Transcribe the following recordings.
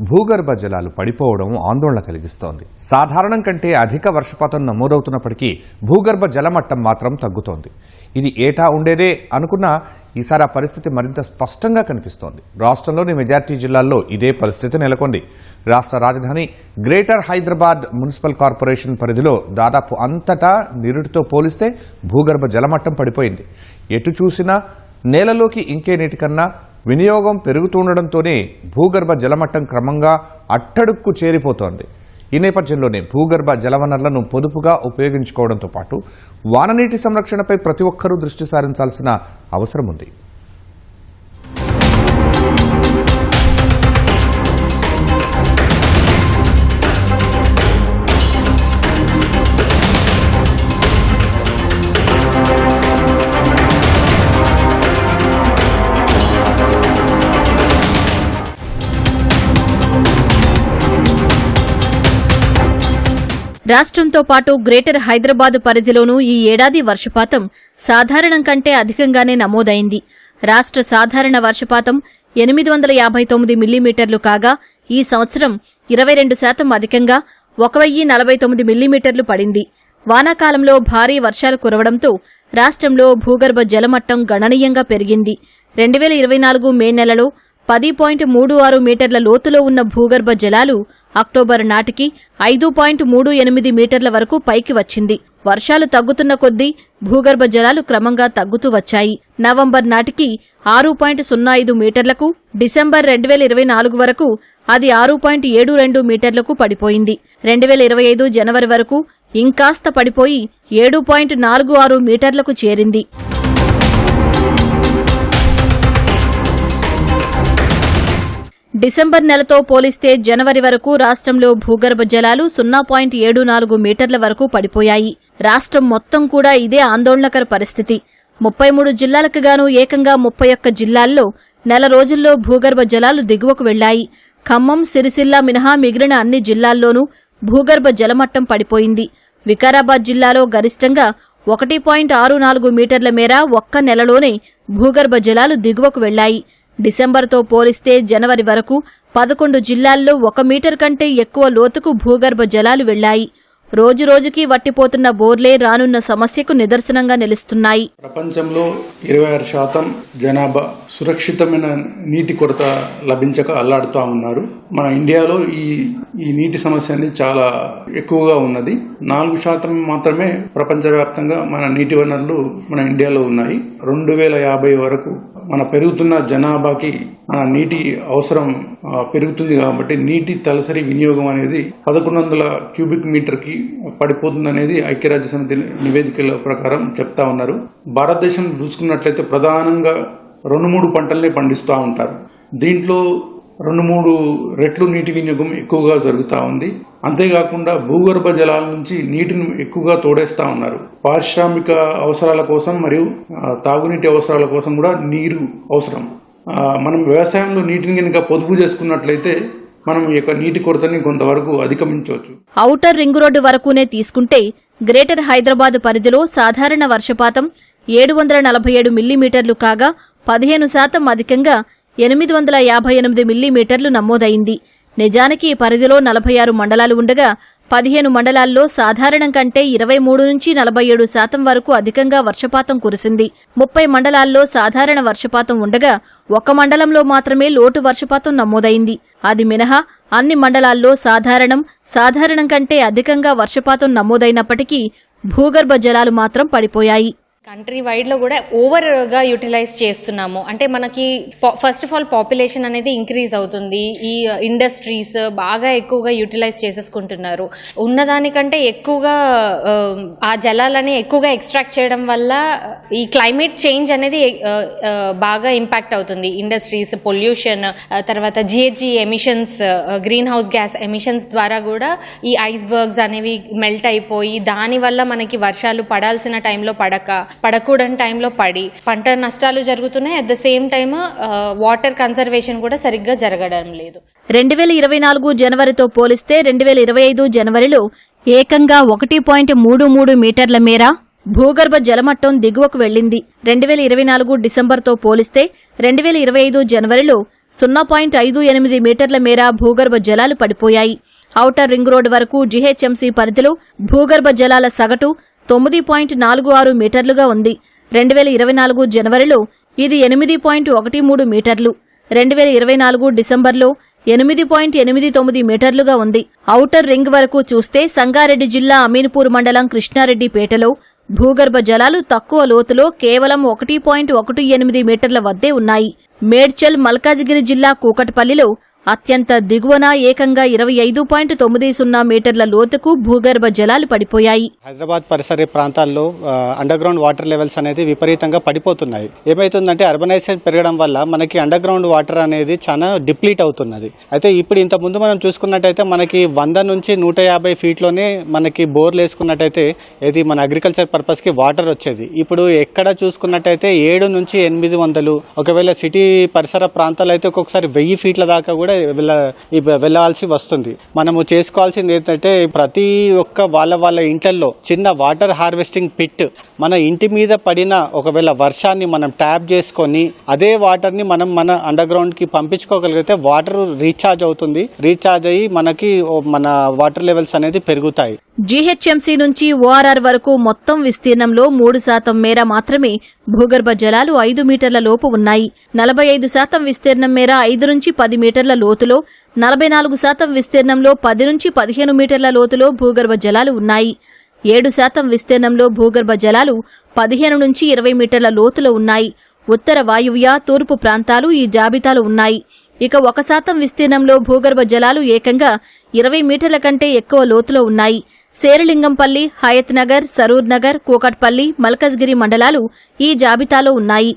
భూగర్భ జలాలు పడిపోవడం ఆందోళన కలిగిస్తోంది. సాధారణం కంటే అధిక వర్షపాతం నమోదవుతున్నప్పటికీ భూగర్భ జలమట్టం మాత్రం తగ్గుతోంది. ఇది ఏటా ఉండేదే అనుకున్నా ఈసారి ఆ పరిస్థితి మరింత స్పష్టంగా కనిపిస్తోంది. రాష్ట్రంలోని మెజార్టీ జిల్లాల్లో ఇదే పరిస్థితి నెలకొంది. రాష్ట్ర రాజధాని గ్రేటర్ హైదరాబాద్ మున్సిపల్ కార్పొరేషన్ పరిధిలో దాదాపు అంతటా నిరుటితో పోలిస్తే భూగర్భ జలమట్టం పడిపోయింది. ఎటు చూసినా నేలలోకి ఇంకే నీటికన్నా వినియోగం పెరుగుతుండడంతోనే భూగర్భ జలమట్టం క్రమంగా అట్టడుక్కు చేరిపోతోంది. ఈ నేపథ్యంలోనే భూగర్భ జలవనరులను పొదుపుగా ఉపయోగించుకోవడంతో పాటు వాననీటి సంరక్షణపై ప్రతి ఒక్కరూ దృష్టి సారించాల్సిన అవసరం ఉంది రాష్ట్రంతో పాటు గ్రేటర్ హైదరాబాద్ పరిధిలోనూ ఈ ఏడాది వర్షపాతం సాధారణం కంటే అధికంగానే నమోదైంది. రాష్ట్ర సాధారణ వర్షపాతం ఎనిమిది వందల యాభై తొమ్మిది మిల్లీమీటర్లు కాగా ఈ సంవత్సరం ఇరవై రెండు శాతం అధికంగా ఒక వెయ్యి నలభై తొమ్మిది మిల్లీమీటర్లు పడింది. వానాకాలంలో భారీ వర్షాలు కురవడంతో రాష్ట్రంలో భూగర్భ జలమట్టం గణనీయంగా పెరిగింది. రెండు వేల ఇరవై నాలుగు మే నెలలో పది పాయింట్ మూడు ఆరు మీటర్ల లోతులో ఉన్న భూగర్భ జలాలు అక్టోబర్ నాటికి ఐదు పాయింట్ మూడు ఎనిమిది మీటర్ల వరకు పైకి వచ్చింది. వర్షాలు తగ్గుతున్న కొద్దీ భూగర్భ జలాలు క్రమంగా తగ్గుతూ వచ్చాయి. నవంబర్ నాటికి ఆరు పాయింట్ సున్నా ఐదు మీటర్లకు డిసెంబర్ రెండు వేల ఇరవై నాలుగు వరకు అది ఆరు పాయింట్ ఏడు రెండు మీటర్లకు పడిపోయింది. రెండు వేల ఇరవై ఐదు జనవరి వరకు ఇంకాస్త పడిపోయి ఏడు పాయింట్ నాలుగు ఆరు మీటర్లకు చేరింది. డిసెంబర్ నెలతో పోలిస్తే జనవరి వరకు రాష్ట్రంలో భూగర్భ జలాలు సున్నా పాయింట్ ఏడు నాలుగు మీటర్ల వరకు పడిపోయాయి. రాష్ట్రం మొత్తం కూడా ఇదే ఆందోళనకర పరిస్థితి. ముప్పై మూడు జిల్లాలకు గాను ఏకంగా ముప్పై ఒక్క జిల్లాల్లో నెల రోజుల్లో భూగర్భ జలాలు దిగువకు వెళ్ళాయి ఖమ్మం సిరిసిల్ల మినహా మిగిలిన అన్ని జిల్లాల్లోనూ భూగర్భ జలమట్టం పడిపోయింది. వికారాబాద్ జిల్లాలో గరిష్టంగా ఒకటి పాయింట్ ఆరు నాలుగు మీటర్ల మేర ఒక్క నెలలోనే భూగర్భ జలాలు దిగువకు వెళ్ళాయి డిసెంబర్తో పోలిస్తే జనవరి వరకు పదకొండు జిల్లాల్లో ఒక మీటర్ కంటే ఎక్కువ లోతుకు భూగర్భ జలాలు వెళ్ళాయి. రోజురోజుకి వట్టిపోతున్న బోర్లే రానున్న సమస్యకు నిదర్శనంగా నిలుస్తున్నాయి. ప్రపంచంలో ఇరవై ఆరు శాతం జనాభా సురక్షితమైన నీటి కొరత లభించక అల్లాడుతూ ఉన్నారు. మన ఇండియాలో ఈ ఈ నీటి సమస్య అనేది చాలా ఎక్కువగా ఉన్నది. నాలుగు శాతం మాత్రమే ప్రపంచవ్యాప్తంగా మన నీటి వనరులు మన ఇండియాలో ఉన్నాయి. రెండు వేల యాభై వరకు మన పెరుగుతున్న జనాభాకి నీటి అవసరం పెరుగుతుంది కాబట్టి నీటి తలసరి వినియోగం అనేది పదకొండు వందల క్యూబిక్ మీటర్కి పడిపోతుంది అనేది ఐక్యరాజ్య సమితి నివేదికల ప్రకారం చెప్తా ఉన్నారు. భారతదేశం చూసుకున్నట్లయితే ప్రధానంగా రెండు మూడు పంటల్ని పండిస్తూ ఉంటారు. దీంట్లో రెండు మూడు రెట్లు నీటి వినియోగం ఎక్కువగా జరుగుతూ ఉంది. అంతేకాకుండా భూగర్భ జలాల నుంచి నీటిని ఎక్కువగా తోడేస్తా ఉన్నారు. పారిశ్రామిక అవసరాల కోసం మరియు తాగునీటి అవసరాల కోసం కూడా నీరు అవసరం. మనం వ్యవసాయంలో నీటిని కనుక పొదుపు చేసుకున్నట్లయితే మనం ఈ యొక్క నీటి కొరతని కొంతవరకు అధిగమించవచ్చు. ఔటర్ రింగ్ రోడ్డు వరకునే తీసుకుంటే గ్రేటర్ హైదరాబాద్ పరిధిలో సాధారణ వర్షపాతం ఏడు వందల నలభై ఏడు మిల్లీమీటర్లు కాగా పదిహేను శాతం అధికంగా ఎనిమిది వందల యాభై ఎనిమిది మిల్లీమీటర్లు నమోదైంది. నిజానికి ఈ పరిధిలో నలభై ఆరు మండలాలు ఉండగా పదిహేను మండలాల్లో సాధారణం కంటే ఇరవై మూడు నుంచి నలభై ఏడు శాతం వరకు అధికంగా వర్షపాతం కురిసింది. ముప్పై మండలాల్లో సాధారణ వర్షపాతం ఉండగా ఒక్క మండలంలో మాత్రమే లోటు వర్షపాతం నమోదైంది. అది మినహా అన్ని మండలాల్లో సాధారణం సాధారణం కంటే అధికంగా వర్షపాతం నమోదైనప్పటికీ భూగర్భ జలాలు మాత్రం పడిపోయాయి. కంట్రీ వైడ్లో కూడా ఓవర్గా యూటిలైజ్ చేస్తున్నాము. అంటే మనకి ఫస్ట్ ఆఫ్ ఆల్ పాపులేషన్ అనేది ఇంక్రీజ్ అవుతుంది. ఈ ఇండస్ట్రీస్ బాగా ఎక్కువగా యూటిలైజ్ చేసేసుకుంటున్నారు. ఉన్నదానికంటే ఎక్కువగా ఆ, జలాలని ఎక్కువగా ఎక్స్ట్రాక్ట్ చేయడం వల్ల ఈ క్లైమేట్ చేంజ్ అనేది బాగా ఇంపాక్ట్ అవుతుంది. ఇండస్ట్రీస్ పొల్యూషన్ తర్వాత GHG emissions greenhouse gas emissions ద్వారా కూడా ఈ ఐస్బర్గ్స్ అనేవి మెల్ట్ అయిపోయి దానివల్ల మనకి వర్షాలు పడాల్సిన టైంలో పడక పడకూడని టైంలో పడి పంట నష్టాలు జరుగుతున్నాయి. At the same time water conservation కూడా సరిగ్గా జరగడం లేదు. రెండు వేల ఇరవై నాలుగు జనవరితో పోలిస్తే రెండు వేల ఇరవై ఐదు జనవరిలో ఏకంగా ఒకటి పాయింట్ మూడు మూడు మీటర్ల మేర భూగర్భ జలమట్టం దిగువకు వెళ్ళింది రెండు వేల ఇరవై నాలుగు డిసెంబర్తో పోలిస్తే రెండు వేల ఇరవై ఐదు జనవరిలో సున్నా పాయింట్ ఐదు ఎనిమిది మీటర్ల మేర భూగర్భ జలాలు పడిపోయాయి. ఔటర్ రింగ్ రోడ్ వరకు జీహెచ్ఎంసీ పరిధిలో భూగర్భ జలాల సగటు తొమ్మిది పాయింట్ నాలుగు ఆరు మీటర్లుగా ఉంది. రెండు వేల ఇరవై నాలుగు జనవరిలో ఇది ఎనిమిది పాయింట్ ఒకటి మూడు మీటర్లు. రెండు వేల ఇరవై నాలుగు డిసెంబర్లో ఎనిమిది పాయింట్ ఎనిమిది తొమ్మిది మీటర్లుగా ఉంది. ఔటర్ రింగ్ వరకు చూస్తే సంగారెడ్డి జిల్లా అమీన్పూర్ మండలం కృష్ణారెడ్డిపేటలో భూగర్భ జలాలు తక్కువ లోతులో కేవలం ఒకటి పాయింట్ ఒకటి ఎనిమిది మీటర్ల వద్దే ఉన్నాయి. మేడ్చల్ మల్కాజిగిరి జిల్లా కూకట్పల్లిలో అత్యంత దిగువన ఏకంగా ఇరవై ఐదు పాయింట్ తొమ్మిది సున్నా మీటర్ల లోతుకు భూగర్భ జలాలు పడిపోయాయి. హైదరాబాద్ పరిసర ప్రాంతాల్లో అండర్ గ్రౌండ్ వాటర్ లెవెల్స్ అనేది విపరీతంగా పడిపోతున్నాయి. ఏమైతుందంటే అర్బనైజేషన్ పెరగడం వల్ల మనకి అండర్ గ్రౌండ్ వాటర్ అనేది చాలా డిప్లీట్ అవుతున్నది. అయితే ఇప్పుడు ఇంత ముందు మనం చూసుకున్నట్టయితే మనకి వంద నుంచి నూట యాభై ఫీట్లోనే మనకి బోర్లు వేసుకున్నట్టయితే ఇది మన అగ్రికల్చర్ పర్పస్కి వాటర్ వచ్చేది. ఇప్పుడు ఎక్కడ చూసుకున్నట్టయితే ఏడు నుంచి ఎనిమిది వందలు. ఒకవేళ సిటీ పరిసర ప్రాంతాలు అయితే ఒక్కొక్కసారి వెయ్యి ఫీట్ల దాకా కూడా వెళ్ళ వెళ్ళాల్సి వస్తుంది. మనము చేసుకోవాల్సింది ఏంటంటే ప్రతి ఒక్క వాళ్ళ వాళ్ళ ఇంట్లలో చిన్న వాటర్ హార్వెస్టింగ్ పిట్ మన ఇంటి మీద పడిన ఒకవేళ వర్షాన్ని మనం ట్యాప్ చేసుకొని అదే వాటర్ని మనం మన అండర్ గ్రౌండ్కి పంపించుకోగలిగితే వాటర్ రీఛార్జ్ అవుతుంది. రీఛార్జ్ అయ్యి మనకి మన వాటర్ లెవెల్స్ అనేది పెరుగుతాయి. జీహెచ్ఎంసీ నుంచి ఓఆర్ఆర్ వరకు మొత్తం విస్తీర్ణంలో మూడు శాతం మేర మాత్రమే భూగర్భ జలాలు ఐదు మీటర్ల లోపు ఉన్నాయి. నలభై ఐదు శాతం విస్తీర్ణం మేర ఐదు నుంచి పది మీటర్ల లోతులో నలభై నాలుగు శాతం విస్తీర్ణంలో పది నుంచి పదిహేను మీటర్ల లోతులో భూగర్భ జలాలు ఉన్నాయి. ఏడు శాతం విస్తీర్ణంలో భూగర్భ జలాలు పదిహేను నుంచి ఇరవై మీటర్ల లోతులో ఉన్నాయి. ఉత్తర వాయువ్య తూర్పు ప్రాంతాలు ఈ జాబితాలో ఉన్నాయి. ఇక ఒక శాతం విస్తీర్ణంలో భూగర్భ జలాలు ఏకంగా ఇరవై మీటర్ల కంటే ఎక్కువ లోతులో ఉన్నాయి. శేరలింగంపల్లి హయత్ నగర్ సరూర్ నగర్ కూకట్పల్లి మల్కజ్గిరి మండలాలు ఈ జాబితాలో ఉన్నాయి.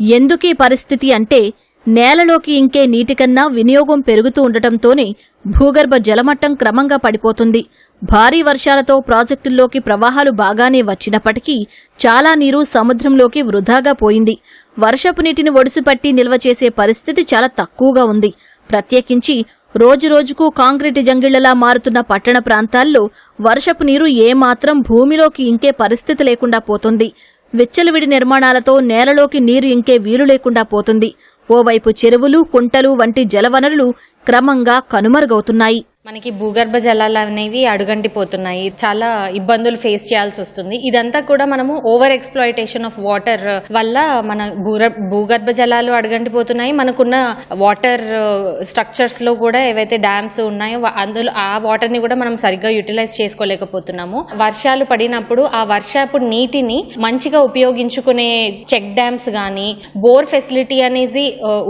ఎందుకీ పరిస్థితి అంటే నేలలోకి ఇంకే నీటికన్నా వినియోగం పెరుగుతూ ఉండటంతోనే భూగర్భ జలమట్టం క్రమంగా పడిపోతుంది. భారీ వర్షాలతో ప్రాజెక్టుల్లోకి ప్రవాహాలు బాగానే వచ్చినప్పటికీ చాలా నీరు సముద్రంలోకి వృధాగా పోయింది. వర్షపు నీటిని ఒడిసిపట్టి నిల్వ చేసే పరిస్థితి చాలా తక్కువగా ఉంది. ప్రత్యేకించి రోజురోజుకు కాంక్రీట్ జంగిళ్ళలా మారుతున్న పట్టణ ప్రాంతాల్లో వర్షపు నీరు ఏమాత్రం భూమిలోకి ఇంకే పరిస్థితి లేకుండా పోతుంది. విచ్చలవిడి నిర్మాణాలతో నేలలోకి నీరు ఇంకే వీలు లేకుండా పోతుంది. ఓవైపు చెరువులు కుంటలు వంటి జలవనరులు క్రమంగా కనుమరుగవుతున్నాయి. మనకి భూగర్భ జలాలు అనేవి అడుగంటిపోతున్నాయి. చాలా ఇబ్బందులు ఫేస్ చేయాల్సి వస్తుంది. ఇదంతా కూడా మనము ఓవర్ ఎక్స్ప్లాయిటేషన్ ఆఫ్ వాటర్ వల్ల మన భూగర్భ జలాలు అడుగంటిపోతున్నాయి. మనకున్న వాటర్ స్ట్రక్చర్స్లో కూడా ఏవైతే డ్యామ్స్ ఉన్నాయో అందులో ఆ వాటర్ని కూడా మనం సరిగ్గా యూటిలైజ్ చేసుకోలేకపోతున్నాము. వర్షాలు పడినప్పుడు ఆ వర్షపు నీటిని మంచిగా ఉపయోగించుకునే చెక్ డ్యామ్స్ కానీ బోర్ ఫెసిలిటీ అనేది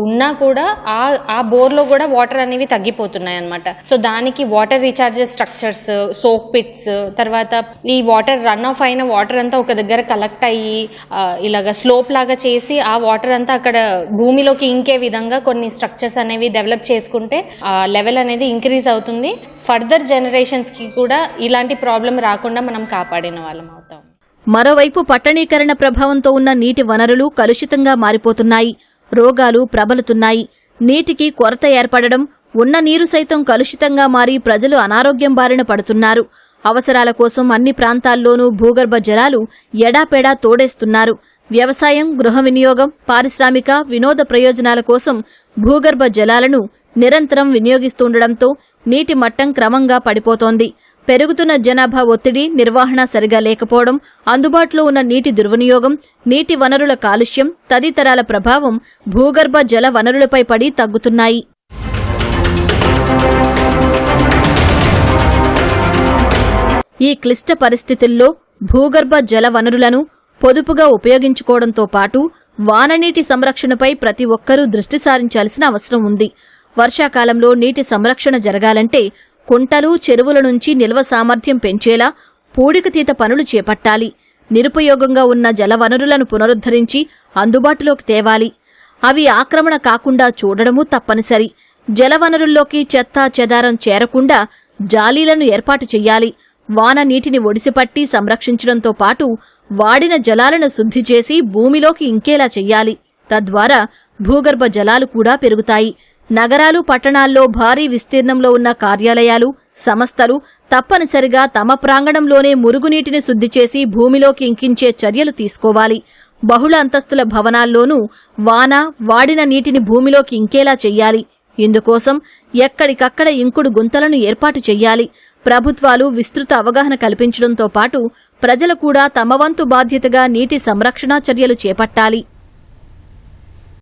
ఉన్నా కూడా ఆ ఆ బోర్లో కూడా వాటర్ అనేవి తగ్గిపోతున్నాయి అనమాట సో దానికి water recharges structures soak pits తర్వాత ఈ వాటర్ రన్ ఆఫ్ అయిన వాటర్ అంతా ఒక దగ్గర కలెక్ట్ అయ్యి ఇలాగ స్లోప్ లాగా చేసి ఆ వాటర్ అంతా అక్కడ భూమిలోకి ఇంకే విధంగా కొన్ని స్ట్రక్చర్స్ అనేవి డెవలప్ చేసుకుంటే ఆ లెవెల్ అనేది ఇంక్రీజ్ అవుతుంది. ఫర్దర్ జనరేషన్స్కి కూడా ఇలాంటి ప్రాబ్లం రాకుండా మనం కాపాడిన వాళ్ళం అవుతాం. మరోవైపు పట్టణీకరణ ప్రభావంతో ఉన్న నీటి వనరులు కలుషితంగా మారిపోతున్నాయి. రోగాలు ప్రబలుతున్నాయి. నీటికి కొరత ఏర్పడడం ఉన్న నీరు సైతం కలుషితంగా మారి ప్రజలు అనారోగ్యం బారిన పడుతున్నారు. అవసరాల కోసం అన్ని ప్రాంతాల్లోనూ భూగర్భ జలాలు ఎడాపెడా తోడేస్తున్నారు. వ్యవసాయం గృహ వినియోగం పారిశ్రామిక వినోద ప్రయోజనాల కోసం భూగర్భ జలాలను నిరంతరం వినియోగిస్తుండటంతో నీటి మట్టం క్రమంగా పడిపోతోంది. పెరుగుతున్న జనాభా ఒత్తిడి నిర్వహణ సరిగా లేకపోవడం అందుబాటులో ఉన్న నీటి దుర్వినియోగం నీటి వనరుల కాలుష్యం తదితరాల ప్రభావం భూగర్భ జల వనరులపై పడి తగ్గుతున్నాయి. ఈ క్లిష్ట పరిస్థితుల్లో భూగర్భ జల వనరులను పొదుపుగా ఉపయోగించుకోవడంతో పాటు వాననీటి సంరక్షణపై ప్రతి ఒక్కరూ దృష్టి సారించాల్సిన అవసరం ఉంది. వర్షాకాలంలో నీటి సంరక్షణ జరగాలంటే కుంటలు చెరువుల నుంచి నిల్వ సామర్థ్యం పెంచేలా పూడికతీత పనులు చేపట్టాలి. నిరుపయోగంగా ఉన్న జలవనరులను పునరుద్ధరించి అందుబాటులోకి తేవాలి. అవి ఆక్రమణ కాకుండా చూడడమూ తప్పనిసరి. జలవనరుల్లోకి చెత్త చెదారం చేరకుండా జాలీలను ఏర్పాటు చెయ్యాలి వాన నీటిని ఒడిసిపట్టి సంరక్షించడంతో పాటు వాడిన జలాలను శుద్ధి చేసి భూమిలోకి ఇంకేలా చెయ్యాలి? తద్వారా భూగర్భ జలాలు కూడా పెరుగుతాయి. నగరాలు పట్టణాల్లో భారీ విస్తీర్ణంలో ఉన్న కార్యాలయాలు సంస్థలు తప్పనిసరిగా తమ ప్రాంగణంలోనే మురుగునీటిని శుద్ధి చేసి భూమిలోకి ఇంకించే చర్యలు తీసుకోవాలి. బహుళ అంతస్తుల భవనాల్లోనూ వాన వాడిన నీటిని భూమిలోకి ఇంకేలా చెయ్యాలి? ఇందుకోసం ఎక్కడికక్కడ ఇంకుడు గుంతలను ఏర్పాటు చెయ్యాలి. ప్రభుత్వాలు విస్తృత అవగాహన కల్పించడంతో పాటు ప్రజలు కూడా తమ వంతు బాధ్యతగా నీటి సంరక్షణ చర్యలు చేపట్టాలి.